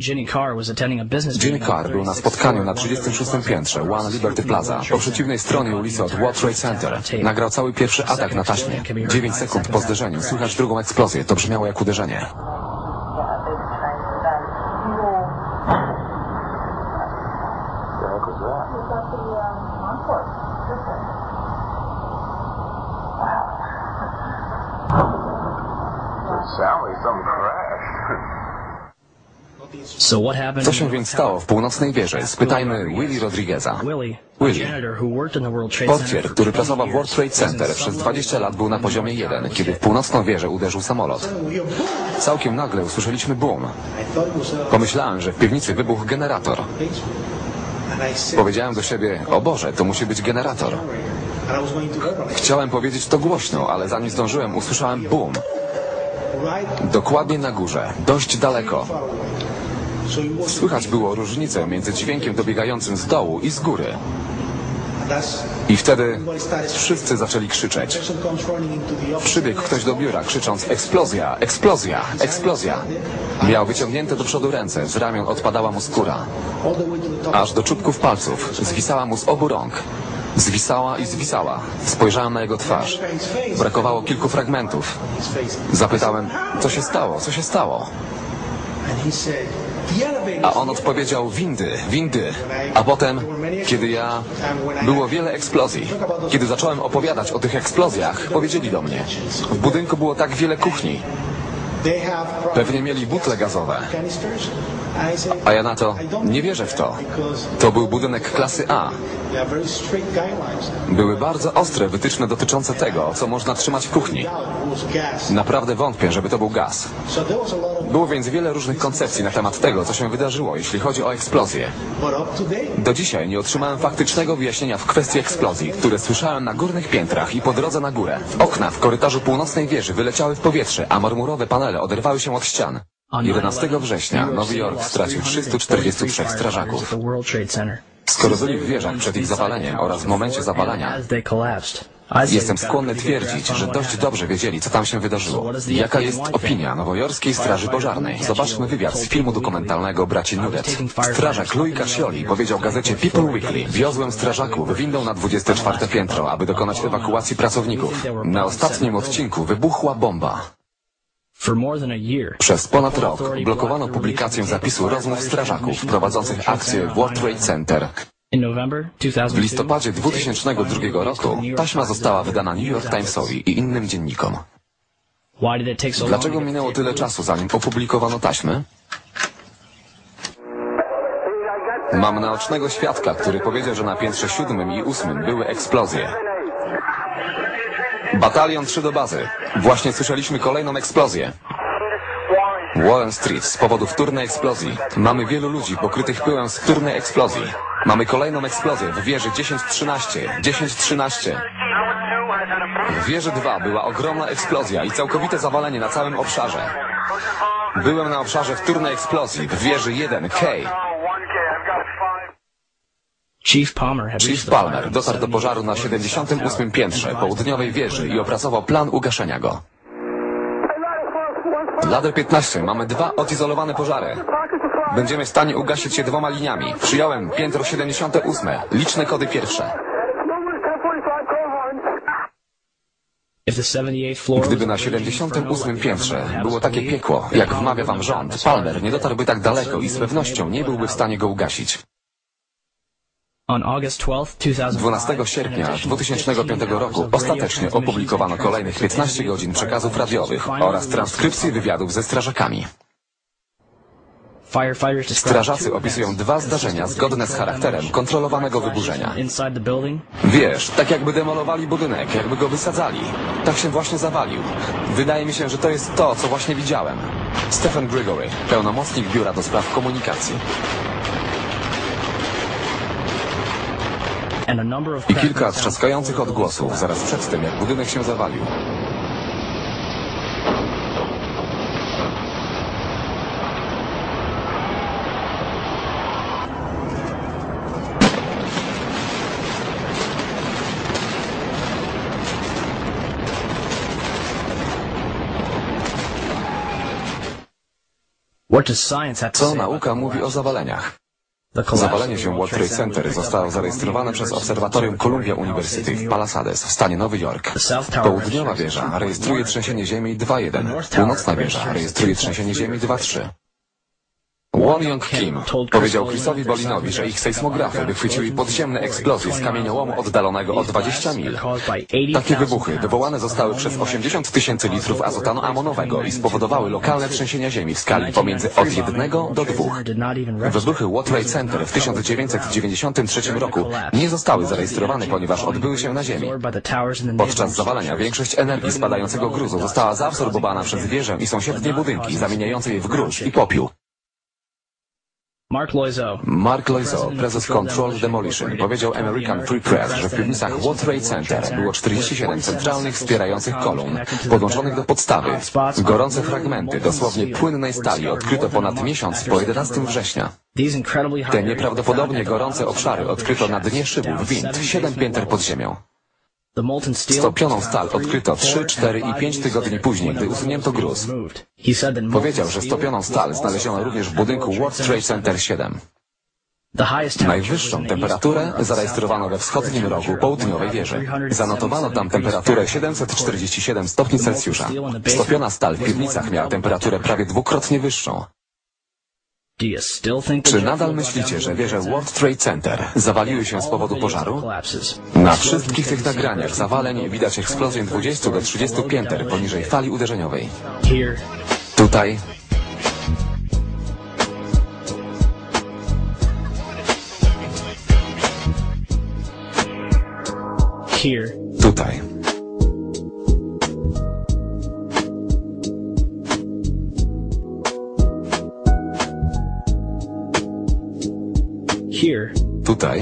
Jimmy Carr był na 36th spotkaniu na floor, 36 piętrze One Liberty Plaza po przeciwnej stronie ulicy od World Trade Center. Nagrał cały pierwszy atak na taśmie. 9 sekund po zderzeniu słychać drugą eksplozję. To brzmiało jak uderzenie. Sound like something Co się więc stało w północnej wieży? Spytajmy Willie Rodrigueza. Center Portier, który 20 pracował w World Trade Center przez some 20 lat był na poziomie 1, kiedy w północną wieżę uderzył samolot. Całkiem nagle usłyszeliśmy boom. Pomyślałem, że w piwnicy wybuchł generator. Powiedziałem do siebie, o Boże, to musi być generator. Chciałem powiedzieć to głośno, ale zanim zdążyłem, usłyszałem boom. Dokładnie na górze, dość daleko. Słychać było różnicę między dźwiękiem dobiegającym z dołu i z góry. I wtedy wszyscy zaczęli krzyczeć. Przybiegł ktoś do biura, krzycząc eksplozja, eksplozja, eksplozja. Miał wyciągnięte do przodu ręce, z ramion odpadała mu skóra. Aż do czubków palców, zwisała mu z obu rąk. Zwisała i zwisała. Spojrzałem na jego twarz. Brakowało kilku fragmentów. Zapytałem, co się stało, co się stało? A on odpowiedział windy, windy. A potem, kiedy ja... Było wiele eksplozji. Kiedy zacząłem opowiadać o tych eksplozjach, powiedzieli do mnie. W budynku było tak wiele kuchni. Pewnie mieli butle gazowe. A ja na to, nie wierzę w to. To był budynek klasy A. Były bardzo ostre wytyczne dotyczące tego, co można trzymać w kuchni. Naprawdę wątpię, żeby to był gaz. Było więc wiele różnych koncepcji na temat tego, co się wydarzyło, jeśli chodzi o eksplozję. Do dzisiaj nie otrzymałem faktycznego wyjaśnienia w kwestii eksplozji, które słyszałem na górnych piętrach i po drodze na górę. Okna w korytarzu północnej wieży wyleciały w powietrze, a marmurowe panele oderwały się od ścian. 11 września Nowy Jork stracił 343 strażaków. Skoro byli w wieżach przed ich zapaleniem oraz w momencie zapalania, Jestem skłonny twierdzić, że dość dobrze wiedzieli, co tam się wydarzyło. Jaka jest opinia nowojorskiej Straży Pożarnej? Zobaczmy wywiad z filmu dokumentalnego braci Nudet. Strażak Louis Cascioli powiedział gazecie People Weekly. Wiozłem strażaków windą na 24 piętro, aby dokonać ewakuacji pracowników. Na ostatnim odcinku wybuchła bomba. Przez ponad rok blokowano publikację zapisu rozmów strażaków prowadzących akcję w World Trade Center. W listopadzie 2002 roku taśma została wydana New York Timesowi i innym dziennikom. Dlaczego minęło tyle czasu, zanim opublikowano taśmy? Mam naocznego świadka, który powiedział, że na piętrze siódmym i ósmym były eksplozje. Batalion 3 do bazy. Właśnie słyszeliśmy kolejną eksplozję. Warren Street z powodu wtórnej eksplozji. Mamy wielu ludzi pokrytych pyłem z wtórnej eksplozji. Mamy kolejną eksplozję w wieży 1013. 1013. W wieży 2 była ogromna eksplozja i całkowite zawalenie na całym obszarze. Byłem na obszarze wtórnej eksplozji w wieży 1K. Chief Palmer, dotarł do pożaru na 78 piętrze południowej wieży i opracował plan ugaszenia go. Ladder 15, mamy dwa odizolowane pożary. Będziemy w stanie ugasić je dwoma liniami. Przyjąłem piętro 78, liczne kody pierwsze. If the 78th floor Gdyby na a raging inferno 78 like piętrze było takie piekło, jak wmawia wam rząd, Palmer nie dotarłby tak daleko i z pewnością nie byłby w stanie go ugasić. On August 12, 2005, 12 sierpnia 2005 roku ostatecznie opublikowano kolejnych 15 godzin przekazów radiowych oraz transkrypcje wywiadów ze strażakami. Strażacy opisują dwa zdarzenia zgodne z charakterem kontrolowanego wyburzenia. Wiesz, tak jakby demolowali budynek, jakby go wysadzali. Tak się właśnie zawalił. Wydaje mi się, że to jest to, co właśnie widziałem. Stephen Grigory, pełnomocnik Biura do Spraw Komunikacji. I kilka trzaskających odgłosów zaraz przed tym, jak budynek się zawalił. Co nauka mówi o zawaleniach? Of się World Trade Center zostało zarejestrowane przez Obserwatorium Columbia University w Palisades w stanie Nowy Jork. Południowa wieża rejestruje trzęsienie ziemi 2.1, północna wieża rejestruje trzęsienie ziemi 2.3. Won Kim powiedział Chrisowi Bolinowi, że ich sejsmografy wychwyciły podziemne eksplozje z kamieniołomu oddalonego o 20 mil. Takie wybuchy wywołane zostały przez 80 tysięcy litrów azotanu amonowego i spowodowały lokalne trzęsienia ziemi w skali pomiędzy od 1 do 2. Wybuchy World Trade Center w 1993 roku nie zostały zarejestrowane, ponieważ odbyły się na Ziemi. Podczas zawalenia większość energii spadającego gruzu została zaabsorbowana przez wieżę i sąsiednie budynki, zamieniające je w gruz i popiół. Mark Loiseau. Mark Loiseau, prezes Control Demolition, powiedział American Free Press, że w piwnicach World Trade Center było 47 centralnych wspierających kolumn, podłączonych do podstawy. Gorące fragmenty dosłownie płynnej stali odkryto ponad miesiąc po 11 września. Te nieprawdopodobnie gorące obszary odkryto na dnie szybów wind, 7 pięter pod ziemią. Stopioną stal odkryto 3, 4 i 5 tygodni później, gdy usunięto gruz. Powiedział, że stopioną stal znaleziono również w budynku World Trade Center 7. The highest temperature Najwyższą temperaturę zarejestrowano we wschodnim rogu południowej wieży. Zanotowano tam temperaturę 747 stopni Celsjusza. Stopiona stal w piwnicach miała temperaturę prawie dwukrotnie wyższą. Czy nadal myślicie, że wieże? World Trade Center zawaliły się z powodu pożaru? Na wszystkich tych nagraniach zawaleń widać eksplozję 20 do 30 pięter poniżej fali uderzeniowej. Tutaj Tutaj. Here, Tutaj.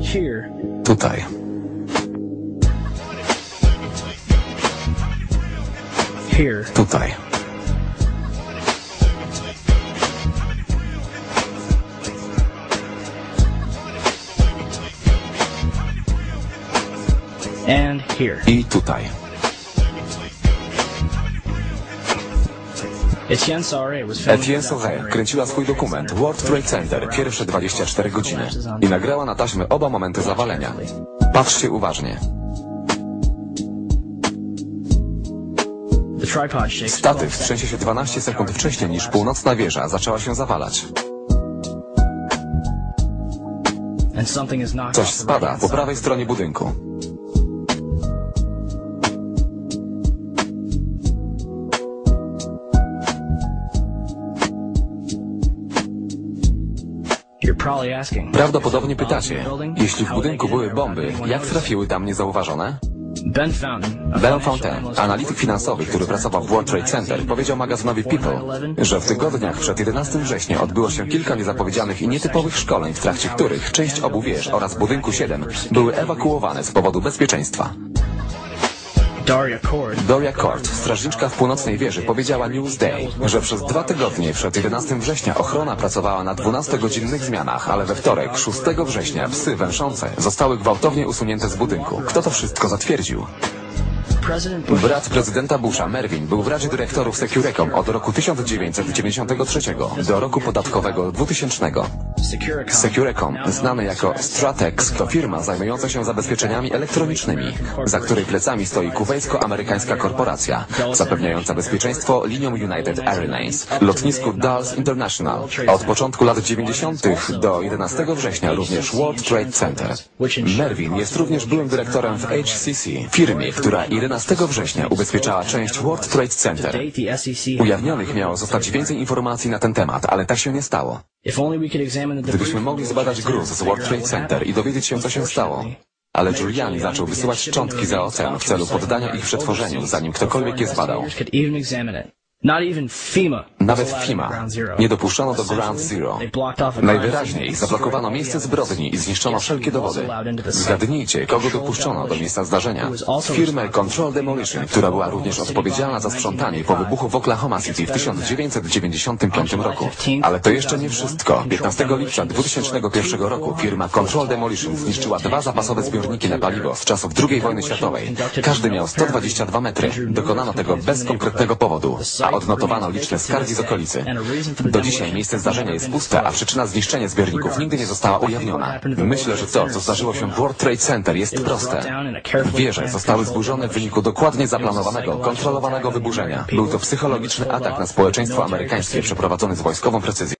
here, Tutaj. here, Tutaj. and here. I tutaj. Etienne documentary kręciła swój dokument World Trade Center pierwsze 24 godziny i nagrała na taśmę oba momenty zawalenia. Patrzcie uważnie. Statyw trzęsie się 12 sekund wcześniej niż północna wieża zaczęła się zawalać. Coś spada po prawej stronie budynku. Prawdopodobnie pytacie, jeśli w budynku były bomby, jak trafiły tam niezauważone? Ben Fountain, analityk finansowy, który pracował w World Trade Center, powiedział magazynowi People, że w tygodniach przed 11 września odbyło się kilka niezapowiedzianych i nietypowych szkoleń, w trakcie których część obu wież oraz budynku 7 były ewakuowane z powodu bezpieczeństwa. Doria Court, strażniczka w północnej wieży, powiedziała Newsday, że przez dwa tygodnie przed 11 września ochrona pracowała na 12-godzinnych zmianach, ale we wtorek, 6 września, psy węszące zostały gwałtownie usunięte z budynku. Kto to wszystko zatwierdził? Brat prezydenta Busha, Mervyn, był w Radzie Dyrektorów Securecom od roku 1993 do roku podatkowego 2000. Securecom, znany jako Stratex, to firma zajmująca się zabezpieczeniami elektronicznymi, za której plecami stoi kuwejsko-amerykańska korporacja, zapewniająca bezpieczeństwo liniom United Airlines, lotnisku Dulles International, a od początku lat 90. do 11 września również World Trade Center. Mervyn jest również byłym dyrektorem w HCC, firmie, która 11 września ubezpieczała część World Trade Center. Ujawnionych miało zostać więcej informacji na ten temat, ale tak się nie stało. Gdybyśmy mogli zbadać gruz z World Trade Center i dowiedzieć się, co się stało. Ale Giuliani zaczął wysyłać szczątki za ocean w celu poddania ich przetworzeniu, zanim ktokolwiek je zbadał. Nawet FIMA nie dopuszczono do Ground Zero. Najwyraźniej zablokowano miejsce zbrodni i zniszczono wszelkie dowody. Zgadnijcie, kogo dopuszczono do miejsca zdarzenia. Firmę Control Demolition, która była również odpowiedzialna za sprzątanie po wybuchu w Oklahoma City w 1995 roku. Ale to jeszcze nie wszystko. 15 lipca 2001 roku firma Control Demolition zniszczyła dwa zapasowe zbiorniki na paliwo z czasów II wojny światowej. Każdy miał 122 metry. Dokonano tego bez konkretnego powodu, odnotowano liczne skargi z okolicy. Do dzisiaj miejsce zdarzenia jest puste, a przyczyna zniszczenia zbiorników nigdy nie została ujawniona. Myślę, że to, co zdarzyło się w World Trade Center jest proste. Wieże zostały zburzone w wyniku dokładnie zaplanowanego, kontrolowanego wyburzenia. Był to psychologiczny atak na społeczeństwo amerykańskie przeprowadzony z wojskową precyzją.